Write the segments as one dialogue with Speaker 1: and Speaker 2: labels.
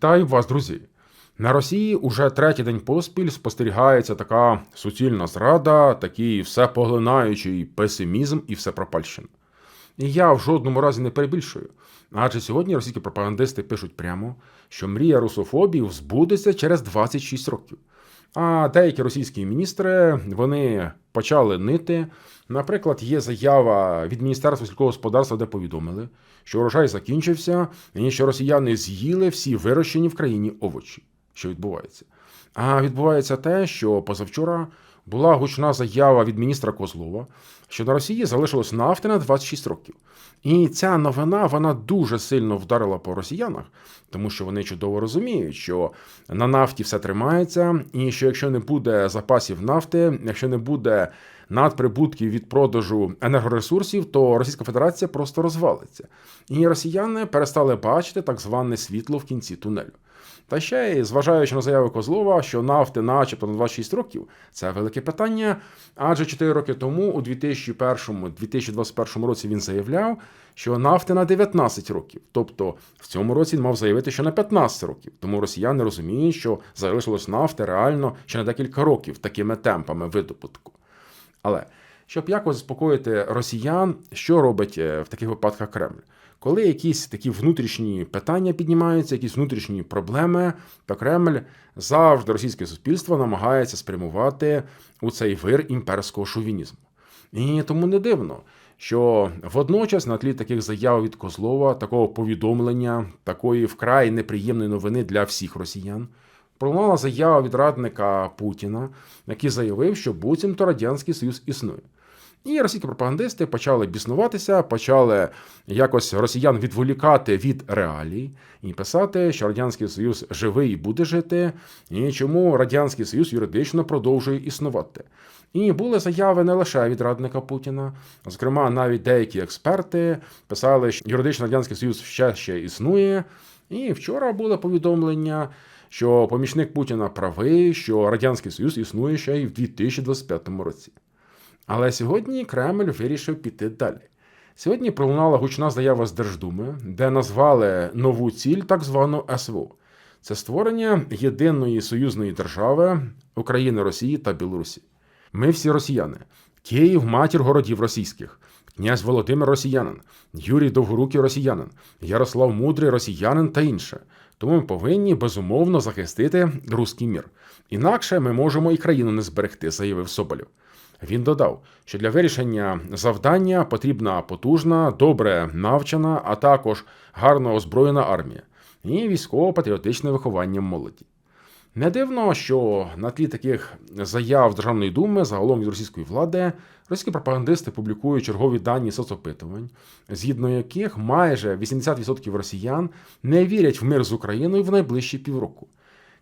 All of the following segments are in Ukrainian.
Speaker 1: Вітаю вас, друзі! На Росії уже третій день поспіль спостерігається така суцільна зрада, такий всепоглинаючий песимізм і всепропальщина. І я в жодному разі не перебільшую. Адже сьогодні російські пропагандисти пишуть прямо, що мрія русофобів збудеться через 26 років. А деякі російські міністри вони почали нити. Наприклад, є заява від Міністерства сільського господарства, де повідомили, що урожай закінчився, і що росіяни з'їли всі вирощені в країні овочі. Що відбувається? А відбувається те, що позавчора була гучна заява від міністра Козлова, що на Росії залишилось нафти на 26 років. І ця новина вона дуже сильно вдарила по росіянах, тому що вони чудово розуміють, що на нафті все тримається, і що якщо не буде запасів нафти, якщо не буде надприбутків від продажу енергоресурсів, то Російська Федерація просто розвалиться. І росіяни перестали бачити так зване світло в кінці тунелю. Та ще й зважаючи на заяву Козлова, що нафти, начебто на 26 років, це велике питання. Адже 4 роки тому, у 2001-2021 році, він заявляв, що нафти на 19 років. Тобто в цьому році він мав заявити, що на 15 років. Тому росіяни розуміють, що залишилось нафти реально ще на декілька років такими темпами видобутку. Але щоб якось заспокоїти росіян, що робить е, в таких випадках Кремль? Коли якісь такі внутрішні питання піднімаються, якісь внутрішні проблеми, то Кремль завжди російське суспільство намагається спрямувати у цей вир імперського шовінізму. І тому не дивно, що водночас на тлі таких заяв від Козлова, такого повідомлення, такої вкрай неприємної новини для всіх росіян. Пролунала заява від радника Путіна, який заявив, що буцімто Радянський Союз існує. І російські пропагандисти почали біснуватися, почали якось росіян відволікати від реалій і писати, що Радянський Союз живий і буде жити, і чому Радянський Союз юридично продовжує існувати. І були заяви не лише від радника Путіна, зокрема, навіть деякі експерти писали, що юридично Радянський Союз ще ще існує. І вчора було повідомлення, що помічник Путіна правий, що Радянський Союз існує ще й в 2025 році. Але сьогодні Кремль вирішив піти далі. Сьогодні пролунала гучна заява з Держдуми, де назвали нову ціль так звану СВО. Це створення єдиної союзної держави України, Росії та Білорусі. Ми всі росіяни. Київ матір городів російських, князь Володимир Росіянин, Юрій Довгорукий Росіянин, Ярослав Мудрий Росіянин та інше. Тому ми повинні безумовно захистити руський мір. Інакше ми можемо і країну не зберегти, заявив Соболєв. Він додав, що для вирішення завдання потрібна потужна, добре навчана, а також гарно озброєна армія і військово-патріотичне виховання молоді. Не дивно, що на тлі таких заяв Державної думи загалом від російської влади російські пропагандисти публікують чергові дані соцопитувань, згідно яких майже 80% росіян не вірять в мир з Україною в найближчі півроку.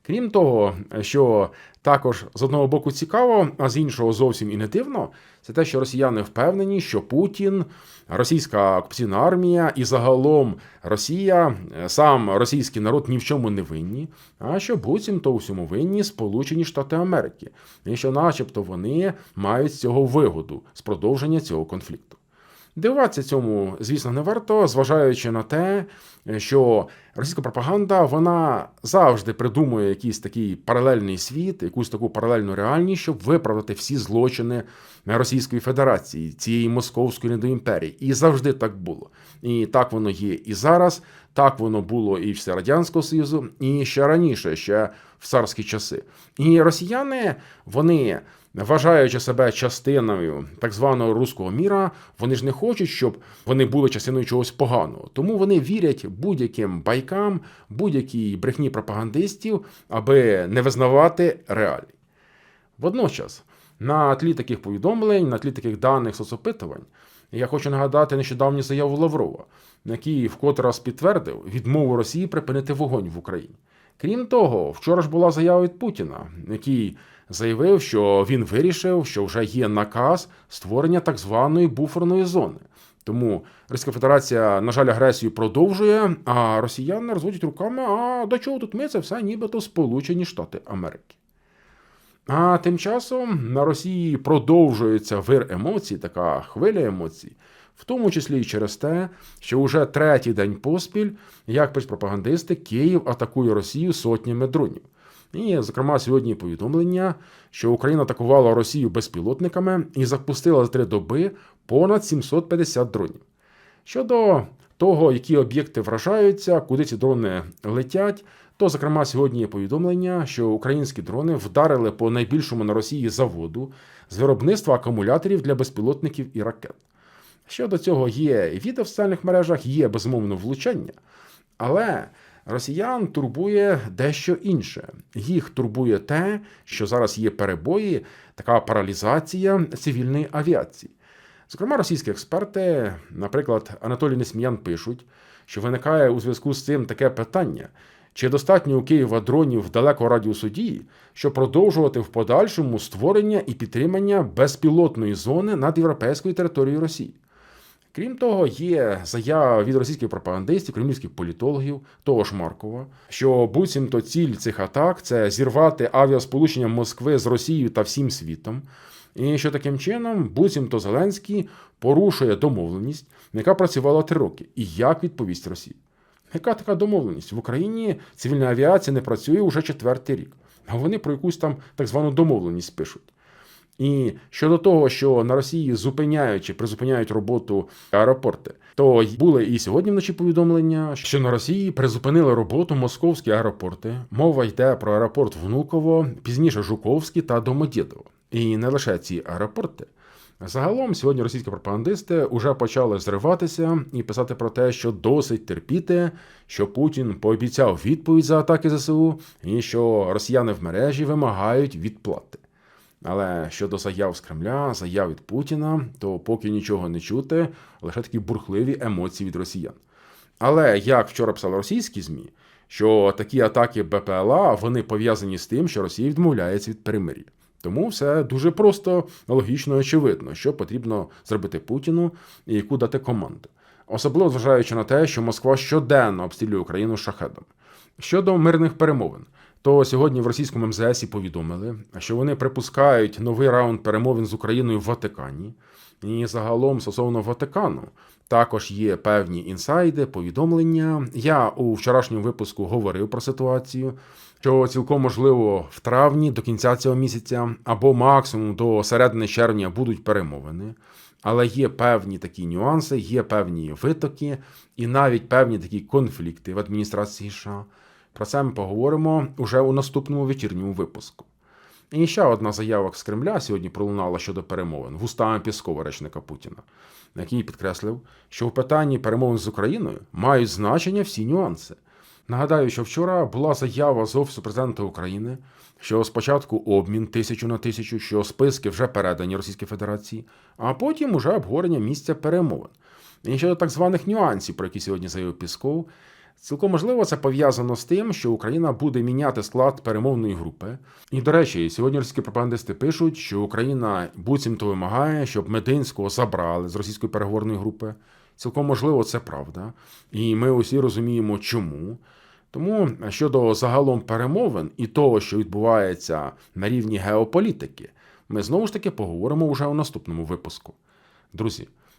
Speaker 1: Крім того, що також з одного боку цікаво, а з іншого зовсім і не дивно, це те, що росіяни впевнені, що Путін, російська окупаційна армія і загалом Росія, сам російський народ ні в чому не винні, а що буцімто у всьому винні Сполучені Штати Америки, і що, начебто, вони мають з цього вигоду з продовження цього конфлікту. Дивуватися цьому, звісно, не варто, зважаючи на те, що російська пропаганда вона завжди придумує якийсь такий паралельний світ, якусь таку паралельну реальність, щоб виправдати всі злочини Російської Федерації, цієї московської недоімперії. І завжди так було. І так воно є і зараз, так воно було і в Радянського Союзу, і ще раніше, ще в царські часи. І росіяни, вони вважаючи себе частиною так званого руського міра, вони ж не хочуть, щоб вони були частиною чогось поганого. Тому вони вірять будь-яким байкам, будь-якій брехні пропагандистів, аби не визнавати реалій. Водночас, на тлі таких повідомлень, на тлі таких даних соцопитувань, я хочу нагадати нещодавню заяву Лаврова, який вкотре раз підтвердив відмову Росії припинити вогонь в Україні. Крім того, вчора ж була заява від Путіна, який заявив, що він вирішив, що вже є наказ створення так званої буферної зони. Тому Російська Федерація, на жаль, агресію продовжує, а росіяни розводять руками, а до чого тут ми це все нібито Сполучені Штати Америки. А тим часом на Росії продовжується вир емоцій, така хвиля емоцій, В тому числі і через те, що уже третій день поспіль, як пропагандисти, Київ атакує Росію сотнями дронів. І, зокрема, сьогодні повідомлення, що Україна атакувала Росію безпілотниками і запустила за три доби понад 750 дронів. Щодо того, які об'єкти вражаються, куди ці дрони летять, то, зокрема, сьогодні є повідомлення, що українські дрони вдарили по найбільшому на Росії заводу з виробництва акумуляторів для безпілотників і ракет. Щодо цього є відео в соціальних мережах, є безумовно влучання, але росіян турбує дещо інше. Їх турбує те, що зараз є перебої, така паралізація цивільної авіації. Зокрема, російські експерти, наприклад, Анатолій Несміян, пишуть, що виникає у зв'язку з цим таке питання. Чи достатньо у Києва дронів далекого радіусу дії, щоб продовжувати в подальшому створення і підтримання безпілотної зони над європейською територією Росії? Крім того, є заява від російських пропагандистів, кремлівських політологів, того ж Маркова, що буцімто ціль цих атак це зірвати авіасполучення Москви з Росією та всім світом. І що таким чином буцімто Зеленський порушує домовленість, яка працювала три роки. І як відповість Росії? Яка така домовленість? В Україні цивільна авіація не працює уже четвертий рік, а вони про якусь там так звану домовленість пишуть. І щодо того, що на Росії зупиняють чи призупиняють роботу аеропорти, то були і сьогодні вночі повідомлення, що на Росії призупинили роботу московські аеропорти. Мова йде про аеропорт Внуково, пізніше Жуковський та Домодєдово. І не лише ці аеропорти. Загалом сьогодні російські пропагандисти вже почали зриватися і писати про те, що досить терпіти, що Путін пообіцяв відповідь за атаки ЗСУ, і що росіяни в мережі вимагають відплати. Але щодо заяв з Кремля, заяв від Путіна, то поки нічого не чути, лише такі бурхливі емоції від росіян. Але як вчора писали російські ЗМІ, що такі атаки БПЛА вони пов'язані з тим, що Росія відмовляється від перемир'я. Тому все дуже просто, логічно і очевидно, що потрібно зробити Путіну і яку дати команду. Особливо зважаючи на те, що Москва щоденно обстрілює Україну шахедом. Щодо мирних перемовин, то сьогодні в російському МЗСі повідомили, що вони припускають новий раунд перемовин з Україною в Ватикані. І загалом стосовно Ватикану також є певні інсайди, повідомлення. Я у вчорашньому випуску говорив про ситуацію, що цілком можливо в травні до кінця цього місяця або максимум до середини червня будуть перемовини. Але є певні такі нюанси, є певні витоки і навіть певні такі конфлікти в адміністрації США. Про це ми поговоримо уже у наступному вечірньому випуску. І ще одна заява з Кремля сьогодні пролунала щодо перемовин вустами Піскова, речника Путіна, який підкреслив, що в питанні перемовин з Україною мають значення всі нюанси. Нагадаю, що вчора була заява з Офісу президента України, що спочатку обмін тисячу на тисячу, що списки вже передані Російській Федерації, а потім уже обговорення місця перемовин. І щодо так званих нюансів, про які сьогодні заявив Пісков, Цілком можливо, це пов'язано з тим, що Україна буде міняти склад перемовної групи. І, до речі, сьогодні російські пропагандисти пишуть, що Україна буцімто вимагає, щоб Мединського забрали з російської переговорної групи. Цілком можливо, це правда. І ми усі розуміємо, чому. Тому щодо загалом перемовин і того, що відбувається на рівні геополітики, ми знову ж таки поговоримо вже у наступному випуску. Друзі,